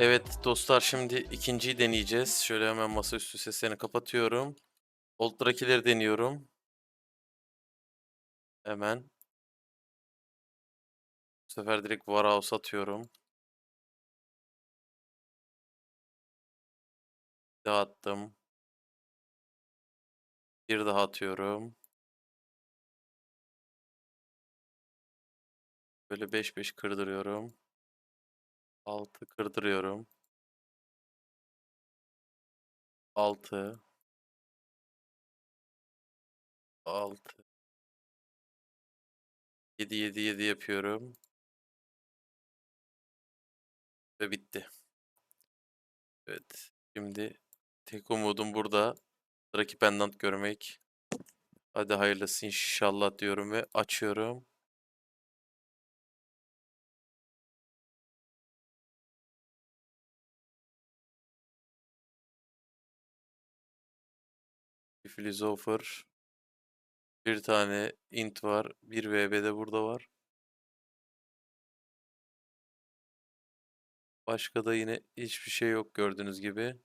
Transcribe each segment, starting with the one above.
Evet dostlar şimdi ikinciyi deneyeceğiz. Şöyle hemen masaüstü seslerini kapatıyorum. Old Drakileri deniyorum. Hemen. Bu sefer direkt Warhouse atıyorum. Daha attım. Bir daha atıyorum. Böyle 5-5 kırdırıyorum. 6 kırdırıyorum. 6 6 7 7 7 yapıyorum. Ve bitti. Evet. Şimdi tek umudum burada. Rakip pendant görmek. Hadi hayırlısı inşallah diyorum ve açıyorum. Philosopher. Bir tane int var. Bir VB de burada var. Başka da yine hiçbir şey yok gördüğünüz gibi.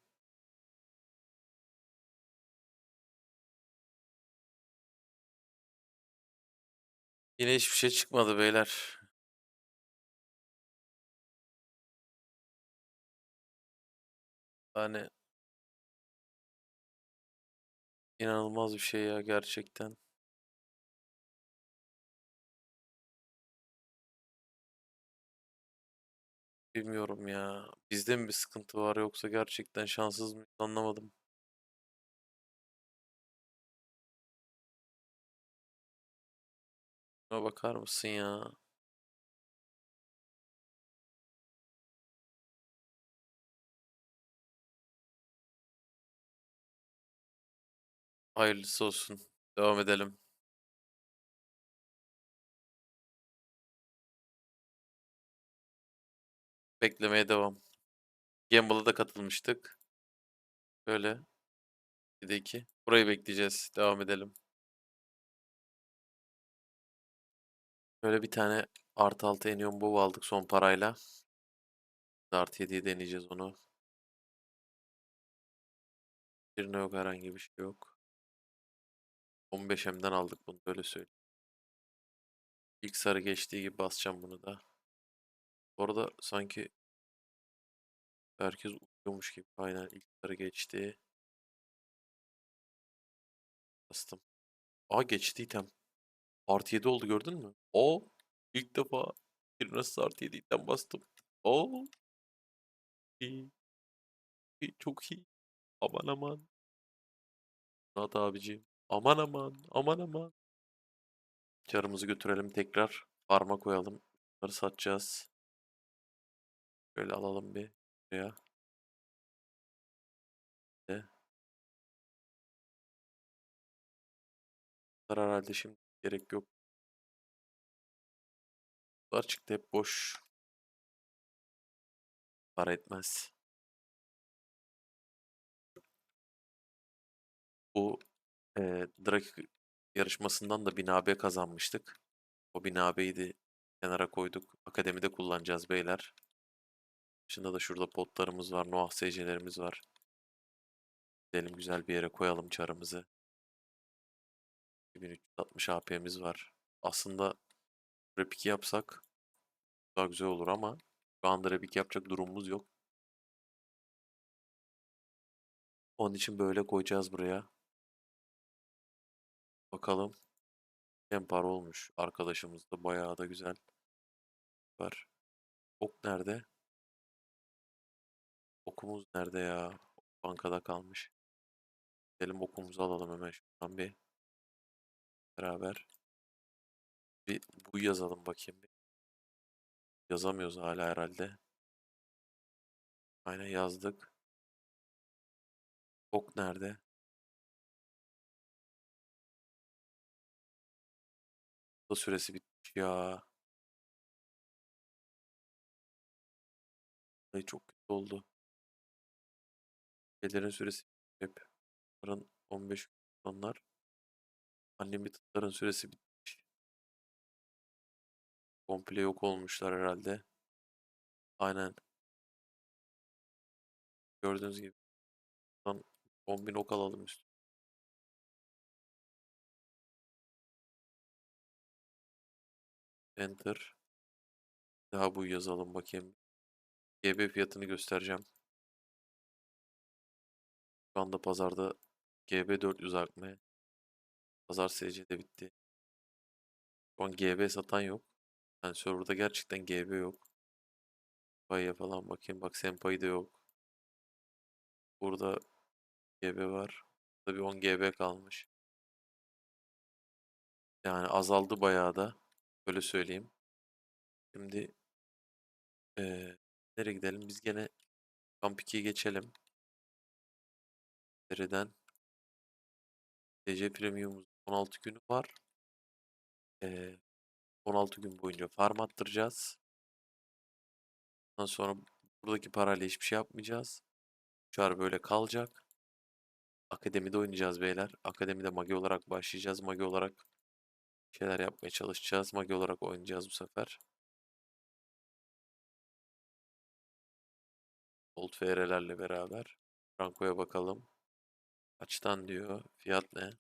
Yine hiçbir şey çıkmadı beyler. Yani inanılmaz bir şey ya gerçekten. Bilmiyorum ya. Bizde mi bir sıkıntı var yoksa gerçekten şanssız mıyız anlamadım. Şuna bakar mısın ya? Hayırlısı olsun. Devam edelim. Beklemeye devam. Gamble'a da katılmıştık. Böyle. Bir de iki. Burayı bekleyeceğiz. Devam edelim. Böyle bir tane artı altı Enion Bow aldık son parayla. Artı 7'yi deneyeceğiz onu. Birine yok herhangi bir şey yok. 15M'den aldık bunu böyle söyleyeyim. İlk sarı geçtiği gibi basacağım bunu da. Bu arada sanki herkes uyuyormuş gibi. Aynen ilk sarı geçti. Bastım. Aa geçti item. Artı 7 oldu gördün mü? O ilk defa bir nasıl artı 7 item bastım. O iyi. iyi, Çok iyi. Aman aman. Hadi abiciğim. Aman aman. Aman aman. Çarımızı götürelim tekrar. Farma koyalım. Bunları satacağız. Şöyle alalım bir buraya. De. Bunlar herhalde şimdi gerek yok. Bunlar çıktı hep boş. Para etmez. Bu eee Drake yarışmasından da 1000 AB kazanmıştık. O 1000 AB'yi de kenara koyduk. Akademide kullanacağız beyler. Dışında da şurada potlarımız var. Noah SC'lerimiz var. Gidelim güzel bir yere koyalım çarımızı. 2360 AP'miz var. Aslında rep 2 yapsak daha güzel olur ama şu anda rep 2 yapacak durumumuz yok. Onun için böyle koyacağız buraya. Bakalım. Hem para olmuş. Arkadaşımız da bayağı da güzel. Var. Ok nerede? Okumuz nerede ya? Bankada kalmış. Gidelim okumuzu alalım hemen şuradan bir. Beraber. Bir bu yazalım bakayım bir. Yazamıyoruz hala herhalde. Aynen yazdık. Ok nerede? Da süresi bitmiş ya. Ay çok kötü oldu. Gelerin süresi hep. Bunların 15 onlar. Unlimited'ların süresi bitmiş. Komple yok olmuşlar herhalde. Aynen. Gördüğünüz gibi. Buradan 10.000 ok alalım üstüne. Enter. Daha bu yazalım bakayım. GB fiyatını göstereceğim. Şu anda pazarda GB 400 artmaya. Pazar SC'de bitti. Şu an GB satan yok. Yani serverda gerçekten GB yok. Senpai'ye falan bakayım. Bak Senpai de yok. Burada GB var. Bir 10 GB kalmış. Yani azaldı bayağı da. Öyle söyleyeyim. Şimdi eee nereye gidelim? Biz gene Kamp 2'ye geçelim. Nereden? DC Premium 16 günü var. Eee 16 gün boyunca farm attıracağız. Ondan sonra buradaki parayla hiçbir şey yapmayacağız. Çar böyle kalacak. Akademide oynayacağız beyler. Akademide magi olarak başlayacağız. Magi olarak şeyler yapmaya çalışacağız. Magi olarak oynayacağız bu sefer. Old FR'lerle beraber. Franco'ya bakalım. Kaçtan diyor. Fiyat ne?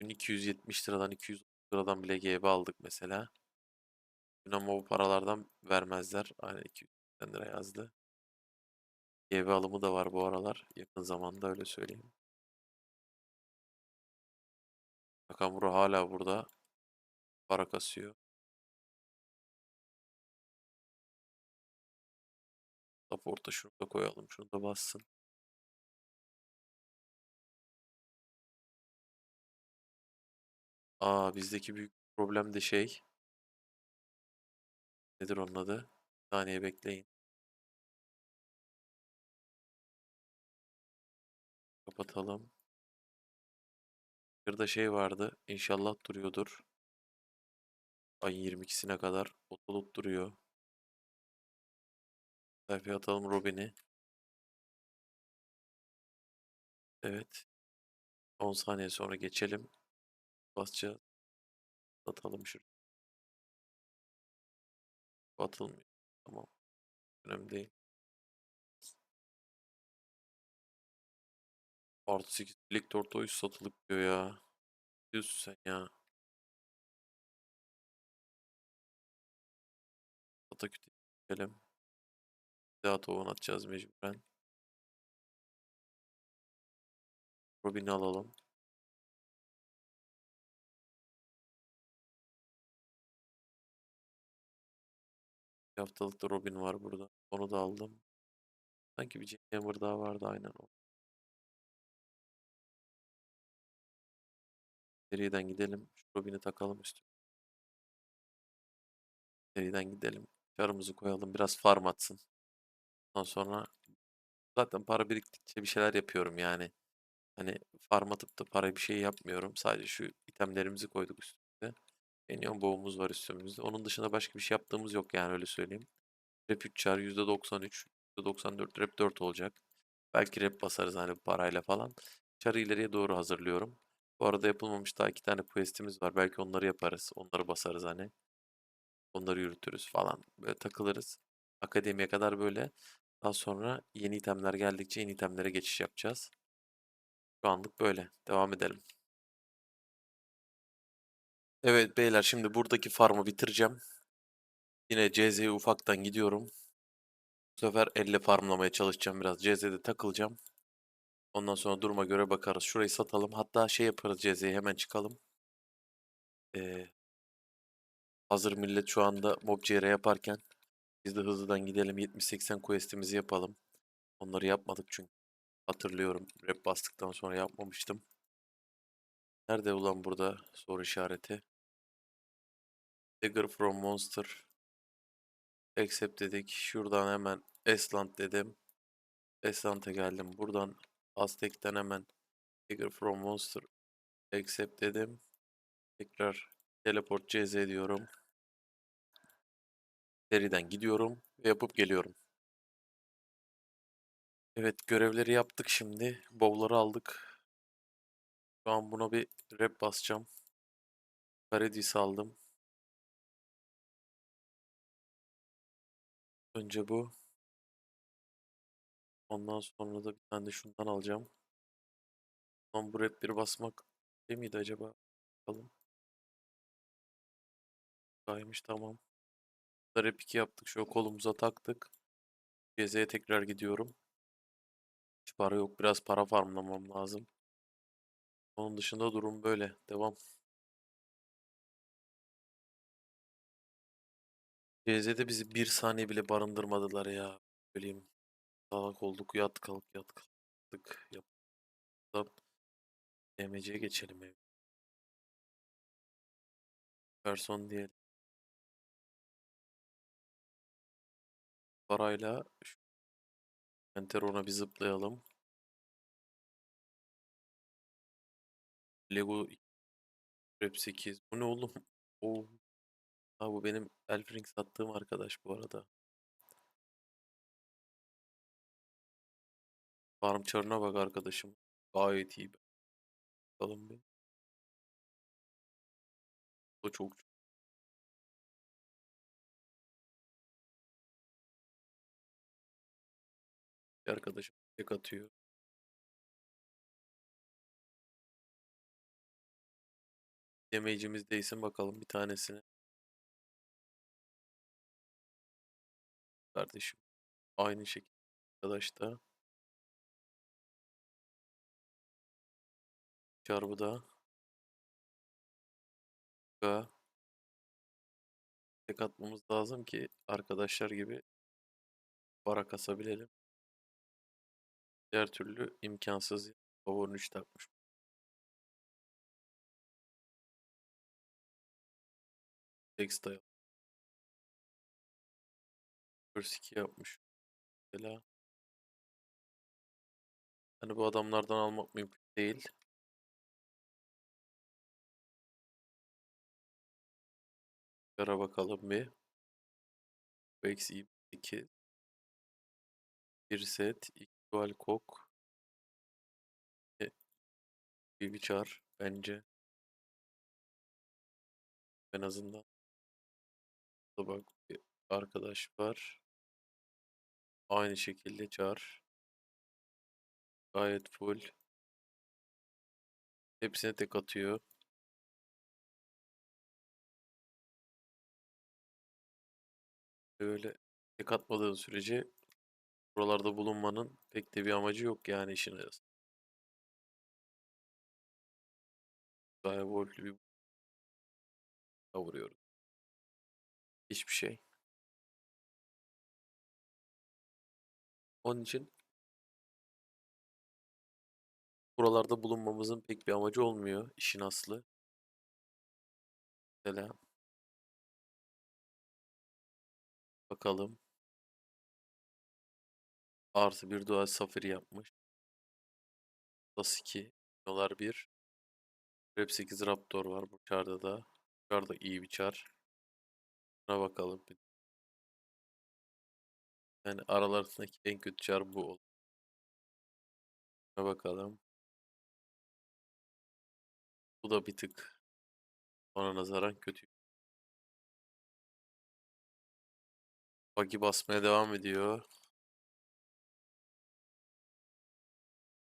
Dün 270 liradan 200 liradan bile GB aldık mesela. Dün ama bu paralardan vermezler. Aynen 280 lira yazdı. GB alımı da var bu aralar. Yakın zamanda öyle söyleyeyim. Nakamura hala burada. Para kasıyor. Support'a şunu da koyalım. Şunu da bassın. Aa bizdeki büyük problem de şey. Nedir onun adı? Bir saniye bekleyin. Kapatalım. De şey vardı. İnşallah duruyordur. Ayın 22'sine kadar. Otoluk duruyor. Sayfaya atalım Robin'i. Evet. 10 saniye sonra geçelim. Basacağız. Atalım şuraya. Atılmıyor. Tamam. Önemli değil. Artı 8 Lig Tortoise satılık diyor ya. Diyorsun sen ya. Ataküt'e geçelim. Bir daha tohum atacağız mecburen. Robin'i alalım. Bir haftalık da Robin var burada. Onu da aldım. Sanki bir Jackhammer daha vardı aynen o. Seriden gidelim. Şu Robin'i takalım üstüne. Seriden gidelim. Çarımızı koyalım. Biraz farm atsın. Ondan sonra zaten para biriktikçe bir şeyler yapıyorum yani. Hani farm atıp da para bir şey yapmıyorum. Sadece şu itemlerimizi koyduk üstümüze. Canyon boğumuz var üstümüzde. Onun dışında başka bir şey yaptığımız yok yani öyle söyleyeyim. Rep 3 çar %93, %94 rep 4 olacak. Belki rep basarız hani parayla falan. Çarı ileriye doğru hazırlıyorum. Bu arada yapılmamış daha iki tane questimiz var. Belki onları yaparız. Onları basarız hani. Onları yürütürüz falan. Böyle takılırız. Akademiye kadar böyle. Daha sonra yeni itemler geldikçe yeni itemlere geçiş yapacağız. Şu anlık böyle. Devam edelim. Evet beyler şimdi buradaki farmı bitireceğim. Yine CZ'ye ufaktan gidiyorum. Bu sefer elle farmlamaya çalışacağım biraz. CZ'de takılacağım. Ondan sonra duruma göre bakarız. Şurayı satalım. Hatta şey yaparız CZ'ye hemen çıkalım. Ee, hazır millet şu anda mob yaparken biz de hızlıdan gidelim 70-80 quest'imizi yapalım. Onları yapmadık çünkü. Hatırlıyorum. Rap bastıktan sonra yapmamıştım. Nerede ulan burada soru işareti? Dagger from Monster. Accept dedik. Şuradan hemen Esland dedim. Esland'a geldim. Buradan Aztek'ten hemen Dagger from Monster. Accept dedim. Tekrar Teleport CZ diyorum. Seriden gidiyorum ve yapıp geliyorum. Evet görevleri yaptık şimdi. Bowl'ları aldık. Şu an buna bir rep basacağım. Paradis aldım. Önce bu. Ondan sonra da bir tane de şundan alacağım. Lan bu bir basmak şey miydi acaba? Bakalım. Kaymış tamam. Da rap 2 yaptık. Şöyle kolumuza taktık. Geziye tekrar gidiyorum. Hiç para yok. Biraz para farmlamam lazım. Onun dışında durum böyle. Devam. CZ'de bizi bir saniye bile barındırmadılar ya. Söyleyeyim. Salak olduk. Yat kalk yat kalktık. Yaptık. DMC'ye geçelim ev. Person diyelim. Parayla şu Enteron'a bir zıplayalım. Lego Rap 8. Bu ne oğlum? Oo. Ha bu benim Elfring sattığım arkadaş bu arada. Farm çarına bak arkadaşım. Gayet iyi. Bakalım bir. O çok bir arkadaşım tek atıyor. Damage'imiz değsin bakalım bir tanesine. Kardeşim. Aynı şekilde arkadaş Çarpıda. Ga. Tek atmamız lazım ki arkadaşlar gibi para kasabilelim. Diğer türlü imkansız. Power 3 takmış. Textile. Curse 2 yapmış. Mesela. Hani bu adamlardan almak mümkün değil. Yara bakalım bir. Bu eksi 2. Bir set. iki dual kok. e, Bir biçar bence. En azından. Da bak bir arkadaş var. Aynı şekilde çar. Gayet full. Hepsine tek atıyor. Böyle tek atmadığı sürece buralarda bulunmanın pek de bir amacı yok yani işin açıkçası. Gayet voltlü bir vuruyoruz. Hiçbir şey. Onun için buralarda bulunmamızın pek bir amacı olmuyor işin aslı. Mesela bakalım. Artı bir dual safir yapmış. Plus 2. Dolar 1. Rap 8 Raptor var bu çarda da. Çar da iyi bir çar. Buna bakalım. Yani aralarındaki en kötü çar bu oldu. Buna bakalım. Bu da bir tık ona nazaran kötü. Buggy basmaya devam ediyor.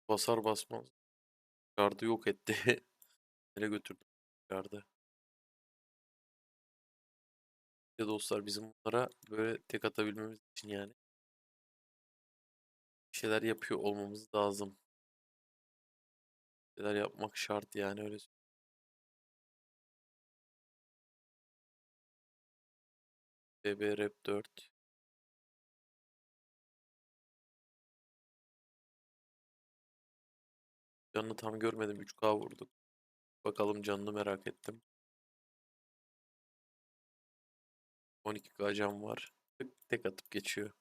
Basar basmaz. Gardı yok etti. Nereye götürdü gardı? İşte dostlar bizim bunlara böyle tek atabilmemiz için yani bir şeyler yapıyor olmamız lazım. Bir şeyler yapmak şart yani öyle. BB Rap 4. Canını tam görmedim. 3K vurduk. Bakalım canını merak ettim. 12K can var. Tek atıp geçiyor.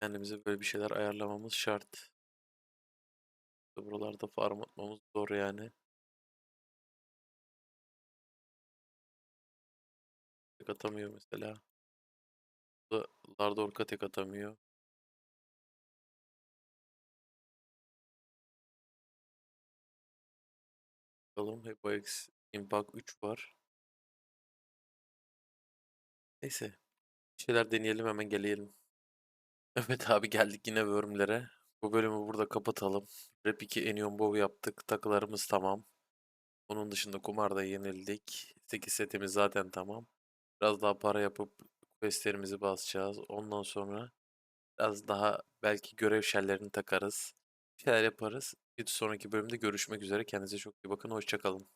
Kendimize böyle bir şeyler ayarlamamız şart. Buralarda farm atmamız zor yani. Tek atamıyor mesela. Bu da Lardorka tek atamıyor. Bakalım HyperX Impact 3 var. Neyse. Bir şeyler deneyelim hemen gelelim. Evet abi geldik yine Worm'lere. Bu bölümü burada kapatalım. Rap 2 Enion Bow yaptık. Takılarımız tamam. Onun dışında kumarda yenildik. 8 setimiz zaten tamam. Biraz daha para yapıp questlerimizi basacağız. Ondan sonra biraz daha belki görev şerlerini takarız. Bir şeyler yaparız. Bir sonraki bölümde görüşmek üzere. Kendinize çok iyi bakın. Hoşçakalın.